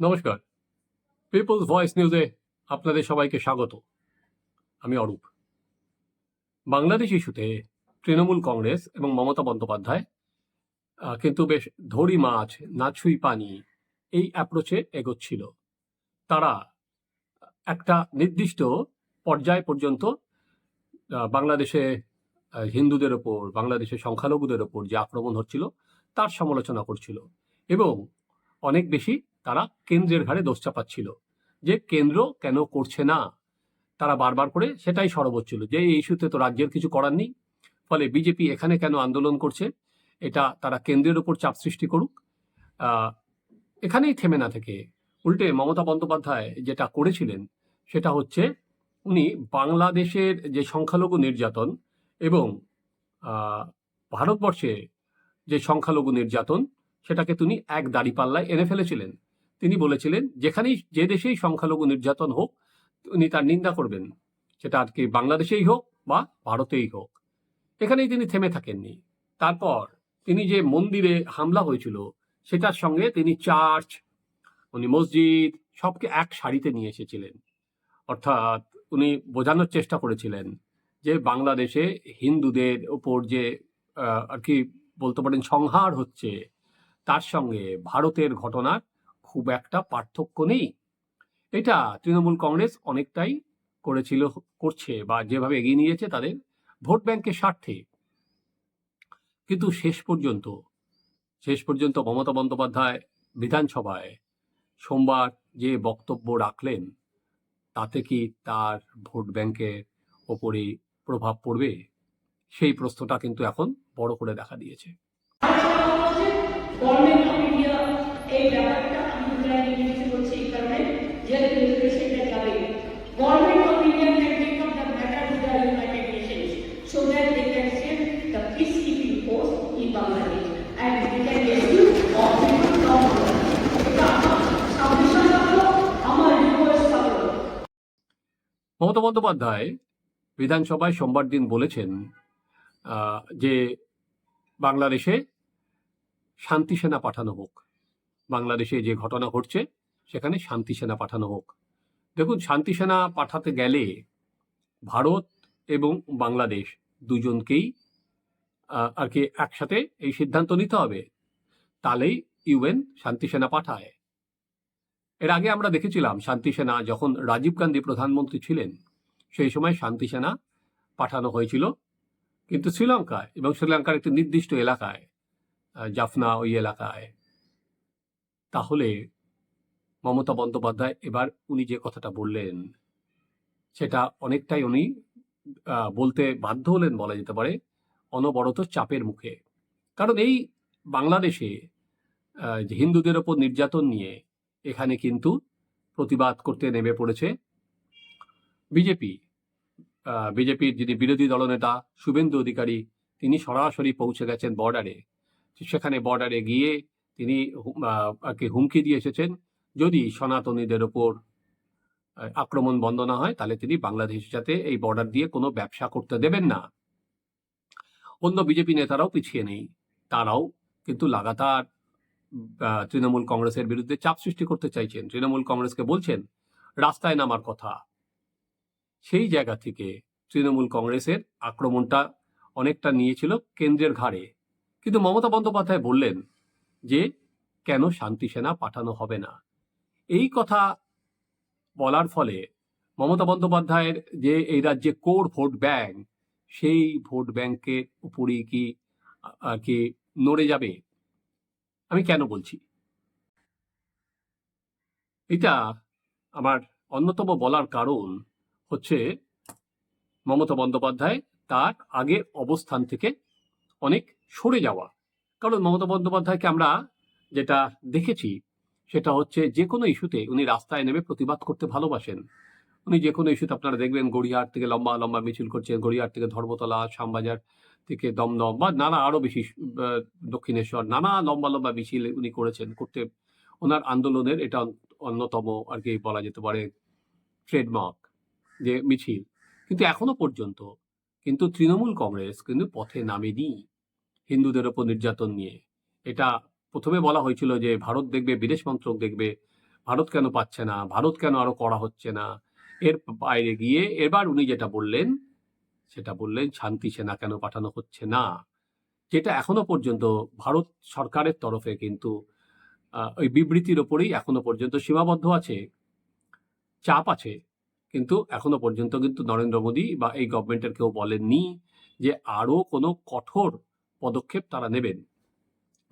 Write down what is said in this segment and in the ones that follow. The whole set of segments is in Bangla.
নমস্কার। পিপলস ভয়েস নিউজে আপনাদের সবাইকে স্বাগত। আমি অরূপ। বাংলাদেশ ইস্যুতে তৃণমূল কংগ্রেস এবং মমতা বন্দ্যোপাধ্যায় কিন্তু বেশ ধরি মাছ, নাছুই পানি এই অ্যাপ্রোচে এগোচ্ছিল। তারা একটা নির্দিষ্ট পর্যায় পর্যন্ত বাংলাদেশে হিন্দুদের ওপর বাংলাদেশের সংখ্যালঘুদের ওপর যে আক্রমণ হচ্ছিল, তার সমালোচনা করছিল। এবং অনেক বেশি তারা কেন্দ্রের ঘাড়ে দোষ চাপাচ্ছিল। যে কেন্দ্র কেন করছে না? তারা বারবার করে সেটাই সরব হচ্ছিল যে এই ইস্যুতে তো রাজ্যের কিছু করার নেই। ফলে বিজেপি এখানে কেন আন্দোলন করছে? এটা তারা কেন্দ্রের উপর চাপ সৃষ্টি করুক। এখানেই থেমে না থেকে। উল্টে মমতা বন্দ্যোপাধ্যায় যেটা করেছিলেন, সেটা হচ্ছে উনি বাংলাদেশের যে সংখ্যালঘু নির্যাতন এবং ভারতবর্ষে যে সংখ্যালঘু নির্যাতন, সেটাকে তিনি এক দাড়িপাল্লায় এনে ফেলেছিলেন। তিনি বলেছিলেন, যেখানেই, যে দেশেই সংখ্যালঘু নির্যাতন হোক, উনি তার নিন্দা করবেন। সেটা আর কি বাংলাদেশেই হোক বা ভারতেই হোক। এখানেই তিনি থেমে থাকেননি। তারপর তিনি যে মন্দিরে হামলা হয়েছিল, সেটার সঙ্গে তিনি চার্চ, উনি মসজিদ, সবকে এক সারিতে নিয়ে এসেছিলেন। অর্থাৎ উনি বোঝানোর চেষ্টা করেছিলেন যে বাংলাদেশে হিন্দুদের ওপর যে আর কি বলতে পারেন সংহার হচ্ছে, তার সঙ্গে ভারতের ঘটনার খুব একটা পার্থক্য নেই। এটা তৃণমূল কংগ্রেস অনেকটাই করেছিল, করছে বা যেভাবে এগিয়ে নিয়েছে তাদের ভোট ব্যাংকের স্বার্থে। কিন্তু শেষ পর্যন্ত শেষ পর্যন্ত মমতা বন্দ্যোপাধ্যায় বিধানসভায় সোমবার যে বক্তব্য রাখলেন, তাতে কি তার ভোট ব্যাংকের ওপরে প্রভাব পড়বে? সেই প্রশ্নটা কিন্তু এখন বড় করে দেখা দিয়েছে। মমতা বন্দ্যোপাধ্যায় বিধানসভায় সোমবার দিন বলেছেন যে বাংলাদেশে শান্তি সেনা পাঠানো হোক। বাংলাদেশে যে ঘটনা ঘটছে, সেখানে শান্তি সেনা পাঠানো হোক। দেখুন, শান্তি সেনা পাঠাতে গেলে ভারত এবং বাংলাদেশ দুজনকেই আর কি একসাথে এই সিদ্ধান্ত নিতে হবে। তাহলেই ইউএন শান্তি সেনা পাঠায়। এর আগে আমরা দেখেছিলাম শান্তি সেনা যখন রাজীব গান্ধী প্রধানমন্ত্রী ছিলেন, সেই সময় শান্তি সেনা পাঠানো হয়েছিল। কিন্তু শ্রীলঙ্কায় এবং শ্রীলঙ্কার একটি নির্দিষ্ট এলাকায় জাফনা ওই এলাকায়, তাহলে মমতা বন্দ্যোপাধ্যায় এবার উনি যে কথাটা বললেন, সেটা অনেকটাই উনি বলতে বাধ্য হলেন বলা যেতে পারে, অনবরত চাপের মুখে। কারণ এই বাংলাদেশে হিন্দুদের ওপর নির্যাতন নিয়ে এখানে কিন্তু প্রতিবাদ করতে নেমে পড়েছে বিজেপি। বিজেপির যিনি বিরোধী দলনেতা শুভেন্দু অধিকারী, তিনি সরাসরি পৌঁছে গেছেন বর্ডারে। সেখানে বর্ডারে গিয়ে তিনি কি হুমকি দিয়ে এসেছেন, যদি সনাতনীদের ওপর আক্রমণ বন্ধ না হয়, তাহলে তিনি বাংলাদেশের সাথে এই বর্ডার দিয়ে কোনো ব্যবসা করতে দেবেন না। অন্য বিজেপি নেতারাও পিছিয়ে নেই। তারাও কিন্তু লাগাতার তৃণমূল কংগ্রেসের বিরুদ্ধে চাপ সৃষ্টি করতে চাইছেন, তৃণমূল কংগ্রেসকে বলছেন, রাস্তায় নামার কথা। সেই জায়গা থেকে তৃণমূল কংগ্রেসের আক্রমণটা অনেকটা নিয়েছিল কেন্দ্রের ঘাড়ে। কিন্তু মমতা বন্দ্যোপাধ্যায় বললেন যে, কেন শান্তি সেনা পাঠানো হবে না? এই কথা বলার ফলে মমতা বন্দ্যোপাধ্যায়ের যে এই রাজ্যে কোর ভোট ব্যাংক, সেই ভোট ব্যাংকের উপরেই কি আর কি নড়ে যাবে? আমি কেন বলছি? এটা আমার অন্যতম বলার কারণ হচ্ছে মমতা বন্দ্যোপাধ্যায় তার আগের অবস্থান থেকে অনেক সরে যাওয়া। কারণ মমতা বন্দ্যোপাধ্যায়কে আমরা যেটা দেখেছি সেটা হচ্ছে যে কোনো ইস্যুতে উনি রাস্তায় নেমে প্রতিবাদ করতে ভালোবাসেন। উনি যে কোনো ইস্যুতে আপনারা দেখবেন গড়িয়াহাট থেকে লম্বা লম্বা মিছিল করছেন গড়িয়াহাট থেকে ধর্মতলা, শ্যামবাজার থেকে দমদম বা নানা আরও বেশি দক্ষিণেশ্বর, নানা লম্বা লম্বা মিছিল উনি করেছেন, করতে ওনার আন্দোলনের এটা অন্যতম আর কি বলা যেতে পারে ট্রেডমার্ক যে মিছিল। কিন্তু এখনও পর্যন্ত কিন্তু তৃণমূল কংগ্রেস কিন্তু পথে নামেনি হিন্দুদের ওপর নির্যাতন নিয়ে। এটা প্রথমে বলা হয়েছিল যে ভারত দেখবে, বিদেশ মন্ত্রক দেখবে, ভারত কেন পাচ্ছে না, ভারত কেন আরও করা হচ্ছে না এর বাইরে গিয়ে এবার উনি যেটা বললেন, সেটা বললেন, শান্তি সেনা কেন পাঠানো হচ্ছে না? যেটা এখনও পর্যন্ত ভারত সরকারের তরফে কিন্তু ওই বিবৃতির ওপরেই এখনও পর্যন্ত সীমাবদ্ধ আছে, চাপ আছে। কিন্তু এখনও পর্যন্ত কিন্তু নরেন্দ্র মোদী বা এই গভর্নমেন্টের কেউ বলেননি যে আরও কোনো কঠোর পদক্ষেপ তারা নেবেন।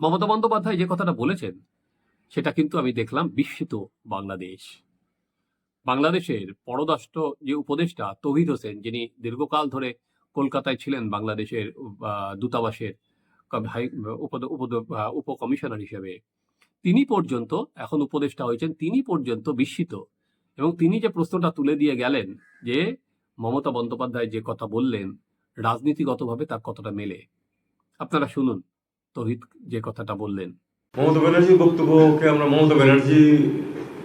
মমতা বন্দ্যোপাধ্যায় যে কথাটা বলেছেন, সেটা কিন্তু আমি দেখলাম বিস্মিত বাংলাদেশ। বাংলাদেশের পররাষ্ট্র যে উপদেষ্টা তৌহিদ হোসেন, যিনি দীর্ঘকাল ধরে কলকাতায় ছিলেন বাংলাদেশের দূতাবাসের উপকমিশনার হিসেবে, তিনি পর্যন্ত, এখন উপদেষ্টা হয়েছেন, তিনি পর্যন্ত বিস্মিত। এবং তিনি যে প্রশ্নটা তুলে দিয়ে গেলেন যে মমতা বন্দ্যোপাধ্যায় যে কথা বললেন, রাজনীতিগতভাবে তার কতটা মেলে? আপনারা শুনুন, তহিদ যে কথাটা বললেন। মমতা ব্যানার্জির বক্তব্যকে আমরা মমতা ব্যানার্জি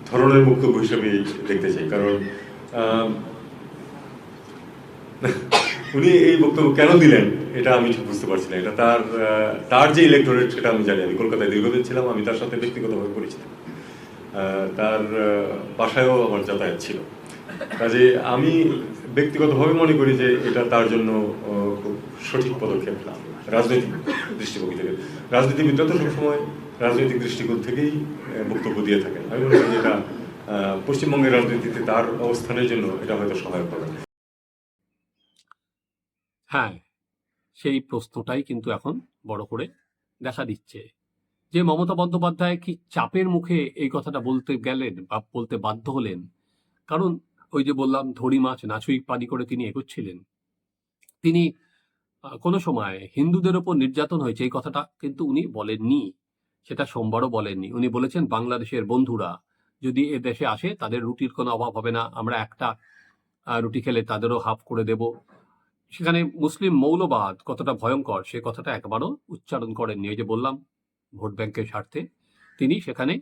ধরনের বক্তব্য হিসেবে দেখতে চাই, কারণ উনি এই বক্তব্য কেন দিলেন এটা আমি ঠিক বুঝতে পারছি না। এটা তার তার যে ইলেকটোরেট সেটা আমি জানি আমি কলকাতায় দীর্ঘদিন ছিলাম, আমি তার সাথে ব্যক্তিগতভাবে পরিচিত। তার বাসায়ও আমার যাতায়াত ছিল। কাজে আমি ব্যক্তিগতভাবে মনে করি যে এটা তার জন্য খুব সঠিক পদক্ষেপ না। রাজনৈতিক দৃষ্টিভঙ্গি থেকে। রাজনীতিবিদরা তো সবসময় রাজনৈতিক দৃষ্টিকোণ থেকেই বক্তব্য দিয়ে থাকেন। আমি মনে করি এটা পশ্চিমবঙ্গের রাজনীতিতে তার অবস্থানের জন্য এটা হয়তো সহায়ক হবে। হ্যাঁ সেই প্রশ্নটাই কিন্তু এখন বড় করে দেখা দিচ্ছে। যে মমতা বন্দ্যোপাধ্যায় কি চাপের মুখে এই কথাটা বলতে গেলেন বা বলতে বাধ্য হলেন? কারণ ওই যে বললাম, ধরি মাছ নাছুই পানি করে তিনি এগোচ্ছিলেন। তিনি কোনো সময় হিন্দুদের ওপর নির্যাতন হয়েছে, এই কথাটা কিন্তু উনি বলেননি। সেটা সোমবারও বলেননি। উনি বলেছেন, বাংলাদেশের বন্ধুরা যদি এ দেশে আসে, তাদের রুটির কোনো অভাব হবে না। আমরা একটা রুটি খেলে তাদেরও হাফ করে দেব। সেখানে মুসলিম মৌলবাদ কতটা ভয়ঙ্কর, সে কথাটা একবারও উচ্চারণ করেননি। ওই যে বললাম, ভোট ব্যাংকের স্বার্থে তিনি সেখানে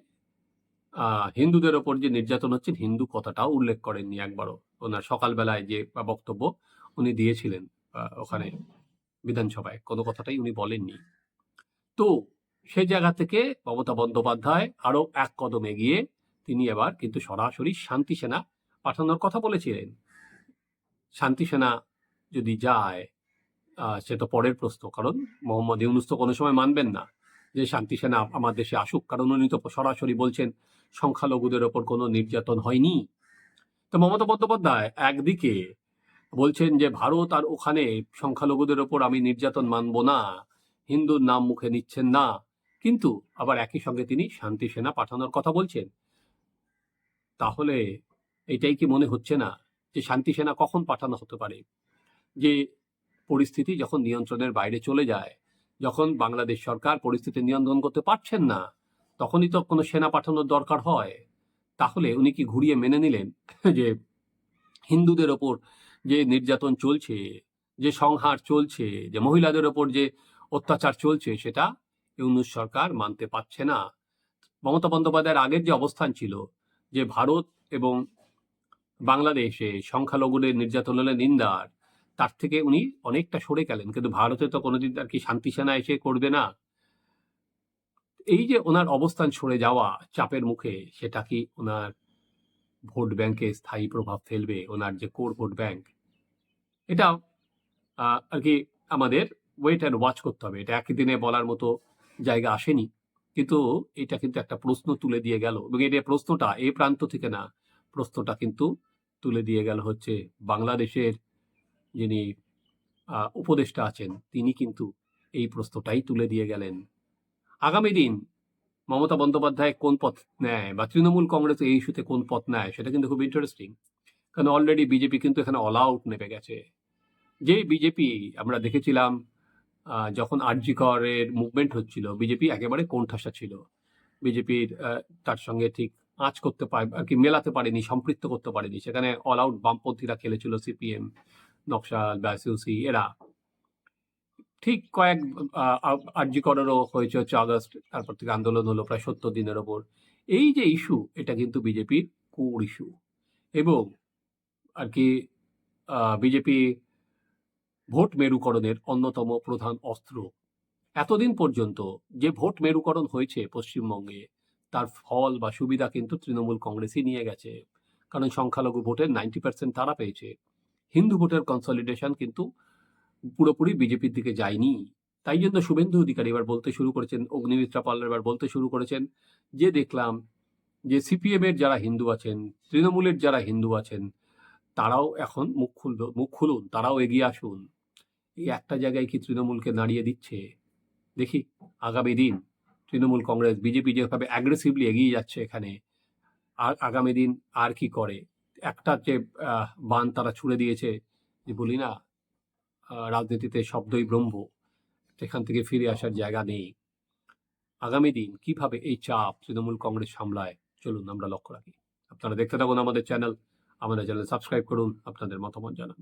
হিন্দুদের ওপর যে নির্যাতন হচ্ছে, হিন্দু কথাটাও উল্লেখ করেননি একবারও। ওনার সকালবেলায় যে বক্তব্য উনি দিয়েছিলেন ওখানে বিধানসভায়, কোনো কথাটাই উনি বলেননি। তো সেই জায়গা থেকে মমতা বন্দ্যোপাধ্যায় আরও এক কদম এগিয়ে তিনি এবার কিন্তু সরাসরি শান্তি সেনা পাঠানোর কথা বলেছিলেন। শান্তি সেনা যদি যায় সে তো পরের প্রশ্ন, কারণ মোহাম্মদ ইউনুস তো কোনো সময় মানবেন না যে শান্তি সেনা আমার দেশে আসুক, কারণ উনি তো সরাসরি বলছেন সংখ্যালঘুদের ওপর কোনো নির্যাতন হয়নি। তো মমতা বন্দ্যোপাধ্যায় একদিকে বলছেন যে, ভারত আর ওখানে সংখ্যালঘুদের ওপর আমি নির্যাতন মানব না, হিন্দুর নাম মুখে নিচ্ছেন না কিন্তু আবার একই সঙ্গে তিনি শান্তি সেনা পাঠানোর কথা বলছেন। তাহলে এটাই কি মনে হচ্ছে না যে শান্তি সেনা কখন পাঠানো হতে পারে? যে পরিস্থিতি যখন নিয়ন্ত্রণের বাইরে চলে যায়, যখন বাংলাদেশ সরকার পরিস্থিতি নিয়ন্ত্রণ করতে পারছেন না, তখনই তো কোনো সেনা পাঠানোর দরকার হয়। তাহলে উনি কি ঘুরিয়ে মেনে নিলেন যে হিন্দুদের ওপর যে নির্যাতন চলছে, যে সংহার চলছে, যে মহিলাদের ওপর যে অত্যাচার চলছে, সেটা ইউনুস সরকার মানতে পারছে না। মমতা বন্দ্যোপাধ্যায়ের আগের যে অবস্থান ছিল, যে ভারত এবং বাংলাদেশে সংখ্যালঘুদের নির্যাতন হলে নিন্দার তার থেকে উনি অনেকটা সরে গেলেন। কিন্তু ভারতে তো কোনোদিন আর কি শান্তি সেনা এসে করবে না? এই যে ওনার অবস্থান সরে যাওয়া চাপের মুখে, সেটা কি ওনার ভোট ব্যাংকে স্থায়ী প্রভাব ফেলবে? ওনার যে কোর ভোট ব্যাংক, এটা আর কি আমাদের ওয়েট অ্যান্ড ওয়াচ করতে হবে। এটা একই দিনে বলার মতো জায়গা আসেনি। কিন্তু এটা কিন্তু একটা প্রশ্ন তুলে দিয়ে গেল। এবং যে প্রশ্নটা এই প্রান্ত থেকে না, প্রশ্নটা কিন্তু তুলে দিয়ে গেল হচ্ছে বাংলাদেশের যিনি উপদেষ্টা আছেন, তিনি কিন্তু এই প্রশ্নটাই তুলে দিয়ে গেলেন। আগামী দিন মমতা বন্দ্যোপাধ্যায় কোন পথ নেয় বা তৃণমূল কংগ্রেস এই ইস্যুতে কোন পথ নেয়, সেটা কিন্তু খুব ইন্টারেস্টিং কারণ অলরেডি বিজেপি কিন্তু এখানে অল আউট নেমে গেছে। যে বিজেপি আমরা দেখেছিলাম যখন আরজি করের মুভমেন্ট হচ্ছিল, বিজেপি একেবারে কোণঠাসা ছিল। বিজেপির তার সঙ্গে ঠিক আঁচ করতে পারে আর কি মেলাতে পারেনি, সম্পৃক্ত করতে পারেনি। সেখানে অল আউট বামপন্থীরা খেলেছিল সিপিএম নকশাল ব্যাসিউসি এরা। ঠিক কয়েক আরজি করেরও হয়েছে হচ্ছে আগস্ট, তারপর থেকে আন্দোলন হলো প্রায় সত্তর দিনের ওপর। এই যে ইস্যু এটা কিন্তু বিজেপির কোর ইস্যু এবং আর কি বিজেপি ভোট মেরুকরণের অন্যতম প্রধান অস্ত্র। এতদিন পর্যন্ত যে ভোট মেরুকরণ হয়েছে পশ্চিমবঙ্গে, তার ফল বা সুবিধা কিন্তু তৃণমূল কংগ্রেসই নিয়ে গেছে। কারণ সংখ্যালঘু ভোটের নাইনটি পার্সেন্ট তারা পেয়েছে। হিন্দু ভোটের কনসলিডেশন কিন্তু পুরোপুরি বিজেপির দিকে যায়নি। তাই জন্য শুভেন্দু অধিকারী এবার বলতে শুরু করেছেন, অগ্নিমিত্রা পাল এবার বলতে শুরু করেছেন যে দেখলাম যে সিপিএম এর যারা হিন্দু আছেন, তৃণমূলের যারা হিন্দু আছেন, তারাও এখন মুখ খুলবে, মুখ খুলুন, তারাও এগিয়ে আসুন। এই একটা জায়গায় কি তৃণমূলকে দাঁড়িয়ে দিচ্ছে? দেখি, আগামী দিন তৃণমূল কংগ্রেস, বিজেপি যেভাবে অ্যাগ্রেসিভলি এগিয়ে যাচ্ছে এখানে, আর আগামী দিন আর কি করে? একটা যে বান তারা ছুড়ে দিয়েছে, যে বলি না রাজনীতিতে শব্দই ব্রহ্ম, সেখান থেকে ফিরে আসার জায়গা নেই। আগামী দিন কীভাবে এই চাপ তৃণমূল কংগ্রেস সামলায়? চলুন আমরা লক্ষ্য রাখি। আপনারা দেখতে থাকুন আমাদের চ্যানেল আমাদের চ্যানেল সাবস্ক্রাইব করুন, আপনাদের মতামত জানান।